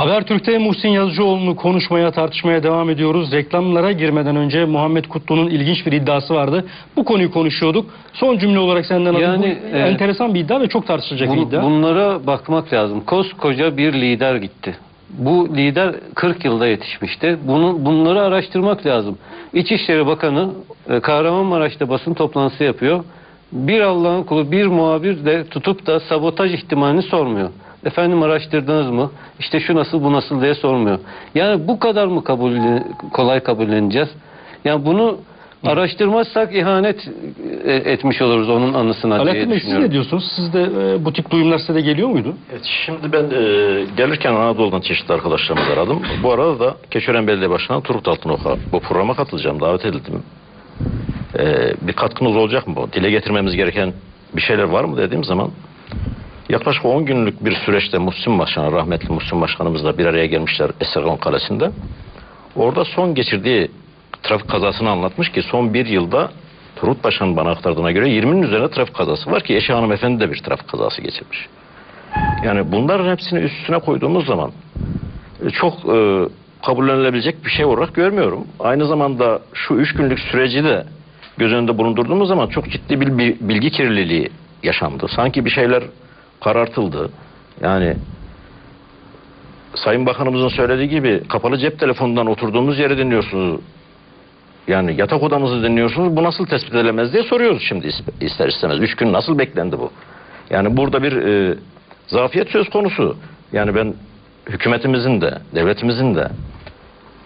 Habertürk'te Muhsin Yazıcıoğlu'nu konuşmaya tartışmaya devam ediyoruz. Reklamlara girmeden önce Muhammed Kutlu'nun ilginç bir iddiası vardı. Bu konuyu konuşuyorduk. Son cümle olarak senden alayım. Yani, Bu e, enteresan bir iddia ve çok tartışılacak bir Bun- iddia. bunlara bakmak lazım. Koskoca bir lider gitti. Bu lider 40 yılda yetişmişti. Bunu, bunları araştırmak lazım. İçişleri Bakanı e, Kahramanmaraş'ta basın toplantısı yapıyor. Bir Allah'ın kulu, bir muhabir de tutup da sabotaj ihtimalini sormuyor. Efendim araştırdınız mı? İşte şu nasıl bu nasıl diye sormuyor. Yani bu kadar mı kabul kolay kabulleneceğiz? Yani bunu araştırmazsak ihanet e, etmiş oluruz onun anısına diye Alaaddin siz düşünüyorum. ne diyorsunuz? Siz de e, bu tip duyumlar size de geliyor muydu? Evet, şimdi ben e, gelirken Anadolu'dan çeşitli arkadaşlarımızı aradım. Bu arada da Keçören Belediye Başkanı Turgut Altınok'a bu programa katılacağım, davet edildim. E, bir katkınız olacak mı? bu? Dile getirmemiz gereken bir şeyler var mı dediğim zaman yaklaşık 10 günlük bir süreçte Muhsin Başkanı, rahmetli Muhsin Başkanımızla bir araya gelmişler Esergan Kalesi'nde. Orada son geçirdiği trafik kazasını anlatmış ki son bir yılda Turgut Başkan'ın bana aktardığına göre 20'nin üzerinde trafik kazası var ki eşi hanımefendi de bir trafik kazası geçirmiş. Yani bunların hepsini üstüne koyduğumuz zaman e, çok e, kabullenilebilecek bir şey olarak görmüyorum. Aynı zamanda şu üç günlük süreci de göz önünde bulundurduğumuz zaman çok ciddi bir bi- bilgi kirliliği yaşandı. Sanki bir şeyler karartıldı. Yani Sayın Bakanımızın söylediği gibi kapalı cep telefonundan oturduğumuz yeri dinliyorsunuz. Yani yatak odamızı dinliyorsunuz. Bu nasıl tespit edilemez diye soruyoruz şimdi is- ister istemez. Üç gün nasıl beklendi bu? Yani burada bir e, zafiyet söz konusu. Yani ben hükümetimizin de devletimizin de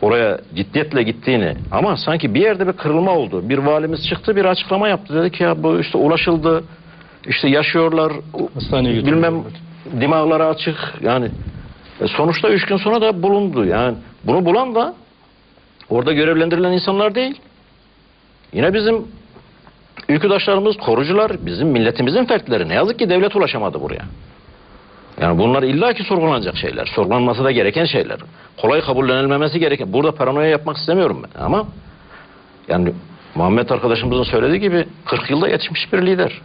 oraya ciddiyetle gittiğini ama sanki bir yerde bir kırılma oldu. Bir valimiz çıktı bir açıklama yaptı. Dedi ki ya bu işte ulaşıldı. İşte yaşıyorlar. Hastaneye. Bilmem dimağları açık. Yani e, sonuçta üç gün sonra da bulundu. Yani bunu bulan da orada görevlendirilen insanlar değil. Yine bizim ülküdaşlarımız, korucular, bizim milletimizin fertleri. Ne yazık ki devlet ulaşamadı buraya. Yani bunlar illaki sorgulanacak şeyler. Sorgulanması da gereken şeyler. Kolay kabullenilmemesi gereken. Burada paranoya yapmak istemiyorum ben ama yani Muhammed arkadaşımızın söylediği gibi 40 yılda yetişmiş bir lider.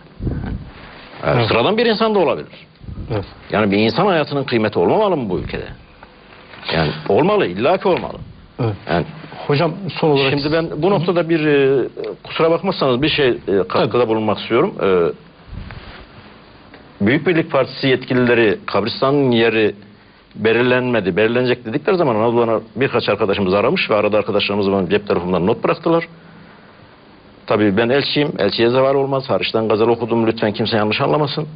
Evet, Evet. Sıradan bir insan da olabilir. Evet. Yani bir insan hayatının kıymeti olmamalı mı bu ülkede? Yani olmalı, illaki olmalı. Evet. Yani Hocam son olarak Şimdi ben bu noktada bir e, kusura bakmazsanız bir şey e, katkıda bulunmak istiyorum. E, Büyük Birlik Partisi yetkilileri kabristanın yeri belirlenmedi, belirlenecek dedikleri zaman Anadolu'dan birkaç arkadaşımız aramış ve arada arkadaşlarımız bana cep telefonundan not bıraktılar. Tabii ben elçiyim, elçiye zeval olmaz. Hariçten gazel okudum, lütfen kimse yanlış anlamasın.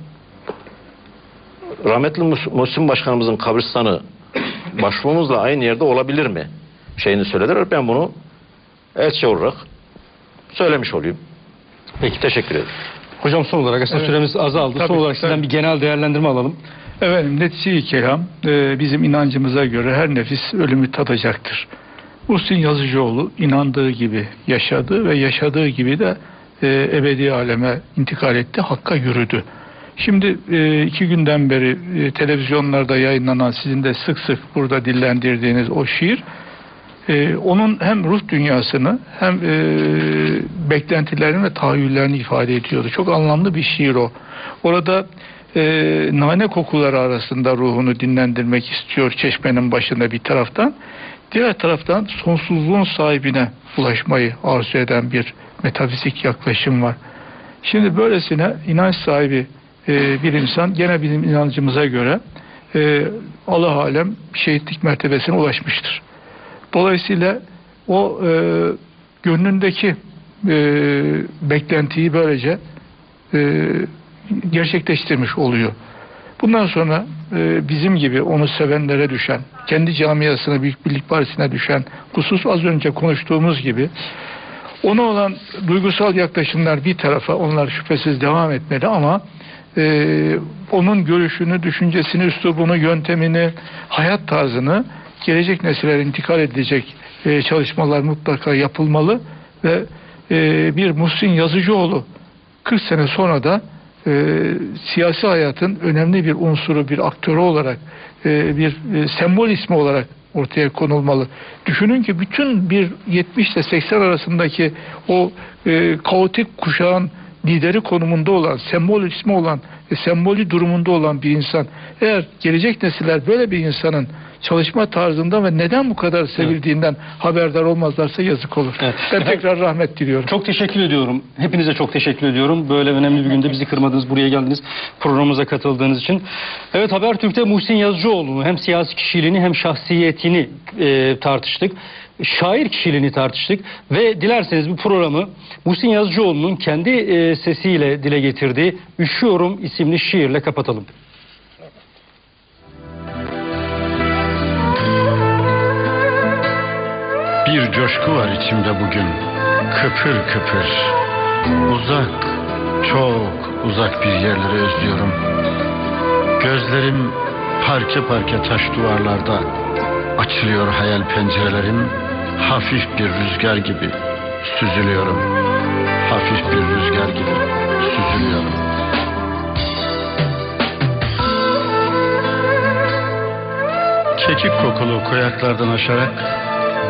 Rahmetli Muhsin Başkanımızın kabristanı başvurumuzla aynı yerde olabilir mi? Şeyini söylediler. Ben bunu elçi olarak söylemiş olayım. Peki teşekkür ederim. hocam son olarak aslında Evet. süremiz azaldı. Tabii, son olarak sizden tabii. bir genel değerlendirme alalım. Efendim netice-i kelam e, bizim inancımıza göre her nefis ölümü tadacaktır. Muhsin Yazıcıoğlu inandığı gibi yaşadı ve yaşadığı gibi de e, ebedi aleme intikal etti, hakka yürüdü. Şimdi e, iki günden beri e, televizyonlarda yayınlanan sizin de sık sık burada dillendirdiğiniz o şiir e, onun hem ruh dünyasını hem e, beklentilerini ve tahayyüllerini ifade ediyordu. Çok anlamlı bir şiir o. Orada e, nane kokuları arasında ruhunu dinlendirmek istiyor çeşmenin başında bir taraftan. Diğer taraftan sonsuzluğun sahibine ulaşmayı arzu eden bir metafizik yaklaşım var. Şimdi böylesine inanç sahibi e, bir insan gene bizim inancımıza göre e, Allah alem şehitlik mertebesine ulaşmıştır. Dolayısıyla o e, gönlündeki e, beklentiyi böylece e, gerçekleştirmiş oluyor. Bundan sonra bizim gibi onu sevenlere düşen, kendi camiasına, Büyük Birlik Partisi'ne düşen husus az önce konuştuğumuz gibi ona olan duygusal yaklaşımlar bir tarafa onlar şüphesiz devam etmeli ama e, onun görüşünü, düşüncesini, üslubunu, yöntemini, hayat tarzını gelecek nesillere intikal edilecek e, çalışmalar mutlaka yapılmalı ve e, bir Muhsin Yazıcıoğlu 40 sene sonra da e, siyasi hayatın önemli bir unsuru, bir aktörü olarak, e, bir e, sembol ismi olarak ortaya konulmalı. Düşünün ki bütün bir 70 ile 80 arasındaki o e, kaotik kuşağın lideri konumunda olan, sembol ismi olan, e, sembolü durumunda olan bir insan eğer gelecek nesiller böyle bir insanın çalışma tarzından ve neden bu kadar sevildiğinden haberdar olmazlarsa yazık olur. Evet. Ben tekrar rahmet diliyorum. Çok teşekkür ediyorum. Hepinize çok teşekkür ediyorum. Böyle önemli bir günde bizi kırmadınız, buraya geldiniz, programımıza katıldığınız için. Evet Habertürk'te Muhsin Yazıcıoğlu'nu hem siyasi kişiliğini hem şahsiyetini e, tartıştık. Şair kişiliğini tartıştık ve dilerseniz bu programı Muhsin Yazıcıoğlu'nun kendi e, sesiyle dile getirdiği Üşüyorum isimli şiirle kapatalım. Coşku var içimde bugün. Kıpır kıpır. Uzak, çok uzak bir yerleri özlüyorum. Gözlerim parke parke taş duvarlarda. Açılıyor hayal pencerelerim. Hafif bir rüzgar gibi süzülüyorum. Hafif bir rüzgar gibi süzülüyorum. Kekik kokulu koyaklardan aşarak